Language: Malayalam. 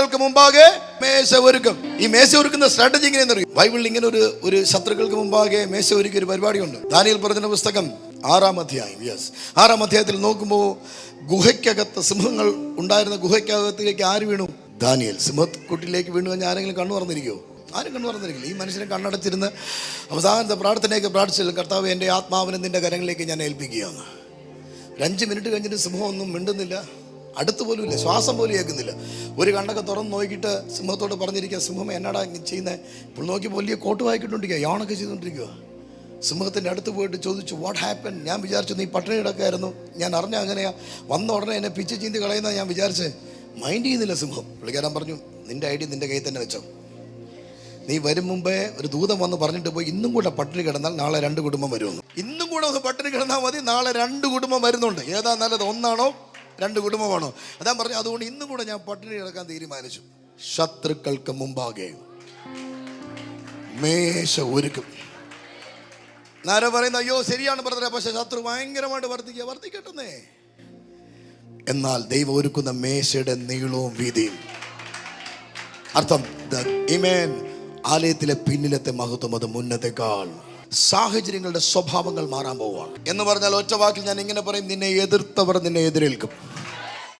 ശത്രുക്കൾക്ക് മുമ്പാകെ മേശ ഒരുക്കും. ഈ മേശ ഒരുക്കുന്ന സ്ട്രാറ്റജി എങ്ങനെയെന്ന് അറിയും? ബൈബിളിൽ ഇങ്ങനെ ഒരു ഒരു ശത്രുക്കൾക്ക് മുമ്പാകെ മേശ ഒരുക്കിയ ഒരു പരിപാടിയുണ്ട്. ദാനിയൽ പറഞ്ഞ പുസ്തകം ആറാം അധ്യായം. യെസ് ആറാം അധ്യായത്തിൽ നോക്കുമ്പോൾ ഗുഹയ്ക്കകത്ത് സിംഹങ്ങൾ ഉണ്ടായിരുന്ന ഗുഹയ്ക്കകത്തിലേക്ക് ആര് വീണു? ദാനിയൽ. സിംഹക്കുട്ടിലേക്ക് വീണു കഴിഞ്ഞാൽ ആരെങ്കിലും കണ്ണു പറഞ്ഞിരിക്കുമോ ആരും കണ്ണു പറഞ്ഞിരിക്കില്ല ഈ മനുഷ്യനെ കണ്ണടച്ചിരുന്ന് അവസാനത്തെ പ്രാർത്ഥനയൊക്കെ പ്രാർത്ഥിച്ചില്ല കർത്താവ് എന്റെ ആത്മാവിനെ നിന്റെ കരങ്ങളിലേക്ക് ഞാൻ ഏൽപ്പിക്കുകയാണ്. ഒരു അഞ്ച് മിനിറ്റ് കഴിഞ്ഞിട്ട് സിംഹം ഒന്നും മിണ്ടുന്നില്ല. അടുത്ത് പോലും ഇല്ല ശ്വാസം പോലും കേൾക്കുന്നില്ല ഒരു കണ്ണൊക്കെ തുറന്ന് നോക്കിയിട്ട് സിംഹത്തോട് പറഞ്ഞിരിക്കുക സിംഹം എന്നാടാ ചെയ്യുന്നത് ഇപ്പോൾ നോക്കി വലിയ കോട്ട് വായിക്കിട്ടുണ്ടിരിക്കുക യാണൊക്കെ ചെയ്തുകൊണ്ടിരിക്കുക. സിംഹത്തിന്റെ അടുത്ത് പോയിട്ട് ചോദിച്ചു വാട്ട് ഹാപ്പൻ ഞാൻ വിചാരിച്ചു നീ പട്ടിണി കിടക്കായിരുന്നു ഞാൻ അറിഞ്ഞ അങ്ങനെയാ. വന്ന ഉടനെ എന്നെ പിച്ച് ചീന്തി കളയുന്ന ഞാൻ വിചാരിച്ച്. മൈൻഡ് ചെയ്യുന്നില്ല സിംഹം. പുള്ളിക്കാരൻ പറഞ്ഞു നിന്റെ ഐ ഡി നിന്റെ കയ്യിൽ തന്നെ വെച്ചോ. നീ വരും മുമ്പേ ഒരു ദൂതം വന്ന് പറഞ്ഞിട്ട് പോയി ഇന്നും കൂടെ പട്ടിണി കിടന്നാൽ നാളെ രണ്ട് കുടുംബം വരുമെന്ന്. ഇന്നും കൂടെ ഒന്ന് പട്ടിണി കിടന്നാൽ മതി നാളെ രണ്ട് കുടുംബം വരുന്നുണ്ട്. ഏതാ നല്ലത് ഒന്നാണോ രണ്ട് കുടുംബമാണോ. അതാ പറഞ്ഞു അതുകൊണ്ട് ഇന്നും കൂടെ ഞാൻ പട്ടിണി കിടക്കാൻ തീരുമാനിച്ചു. ശത്രുക്കൾക്ക് മുമ്പാകെ. മേശ ഒരുക്കും. നാര പറയുന്ന അയ്യോ ശരിയാണ് പറഞ്ഞത് പക്ഷെ ശത്രു ഭയങ്കരമായിട്ട് വർദ്ധിക്കുക വർദ്ധിക്കട്ടെന്നേ എന്നാൽ ദൈവം ഒരുക്കുന്ന മേശയുടെ നീളവും വീതിയും. അർത്ഥം ഇമേൻ ആലയത്തിലെ പിന്നിലത്തെ മഹത്വം അത് മുന്നത്തെക്കാൾ സാഹചര്യങ്ങളുടെ സ്വഭാവങ്ങൾ മാറാൻ പോവുകയാണ്. എന്ന് പറഞ്ഞാൽ ഒറ്റ വാക്കിൽ ഞാൻ ഇങ്ങനെ പറയും നിന്നെ എതിർത്തവർ നിന്നെ എതിരേൽക്കും.